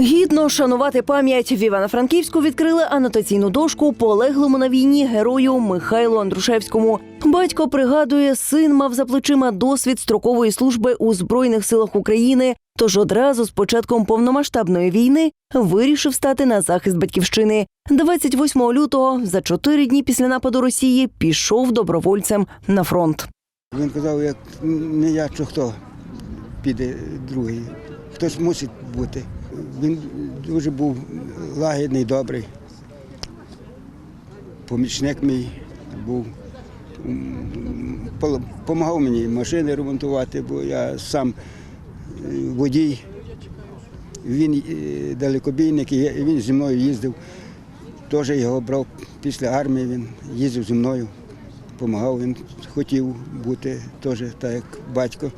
Гідно шанувати пам'ять в Івано-Франківську відкрили анотаційну дошку полеглому на війні герою Михайлу Андрушевському. Батько пригадує, син мав за плечима досвід строкової служби у збройних силах України. Тож одразу з початком повномасштабної війни вирішив стати на захист батьківщини. 28 лютого, за чотири дні після нападу Росії, пішов добровольцем на фронт. Він казав, як не я, то хто піде другий. Хтось мусить бути. Він дуже був лагідний, добрий. Помічник мій був. Допомагав мені машини ремонтувати, бо я сам е, водій. Він е, далекобійник, і він зі мною їздив. Теж його брав після армії, він їздив зі мною, допомагав, він хотів бути теж так, як батько.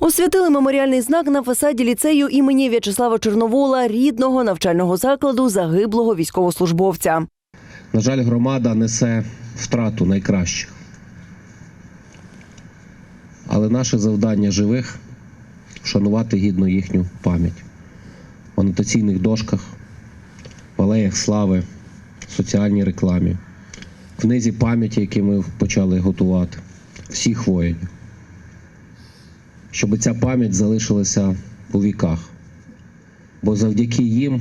Освятили меморіальний знак на фасаді ліцею імені В'ячеслава Чорновола, рідного навчального закладу загиблого військовослужбовця. На жаль, громада несе втрату найкращих. Але наше завдання живих вшанувати гідно їхню пам'ять в анотаційних дошках, в алеях слави, в соціальній рекламі, в книзі пам'яті, які ми почали готувати, всіх воїнів. Щоб ця пам'ять залишилася у віках. Бо завдяки їм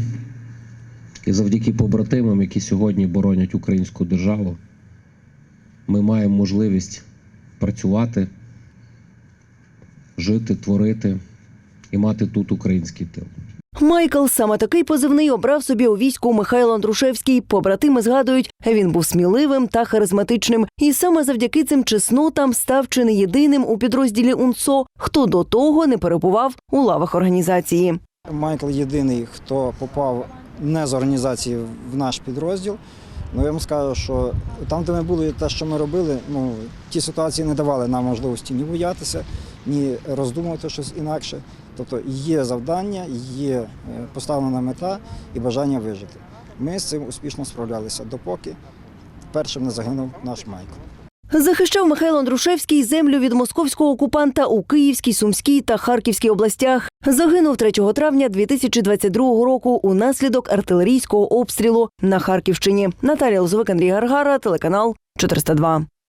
і завдяки побратимам, які сьогодні боронять українську державу, ми маємо можливість працювати, жити, творити і мати тут український тил. Майкл саме такий позивний обрав собі у війську Михайло Андрушевський. Побратими згадують, він був сміливим та харизматичним, і саме завдяки цим чеснотам став чи не єдиним у підрозділі УНСО, хто до того не перебував у лавах організації. Майкл єдиний, хто попав не з організації в наш підрозділ. Ну я вам скажу, що там, де ми були, те, що ми робили, ну ті ситуації не давали нам можливості ні боятися, ні роздумувати щось інакше. Тобто є завдання, є е, поставлена мета і бажання вижити. Ми з цим успішно справлялися, допоки першим не загинув наш Майкл. Захищав Михайло Андрушевський землю від московського окупанта у Київській, Сумській та Харківській областях. Загинув 3 травня 2022 року унаслідок артилерійського обстрілу на Харківщині. Наталія Лозовик, Андрій Гаргара, телеканал 402.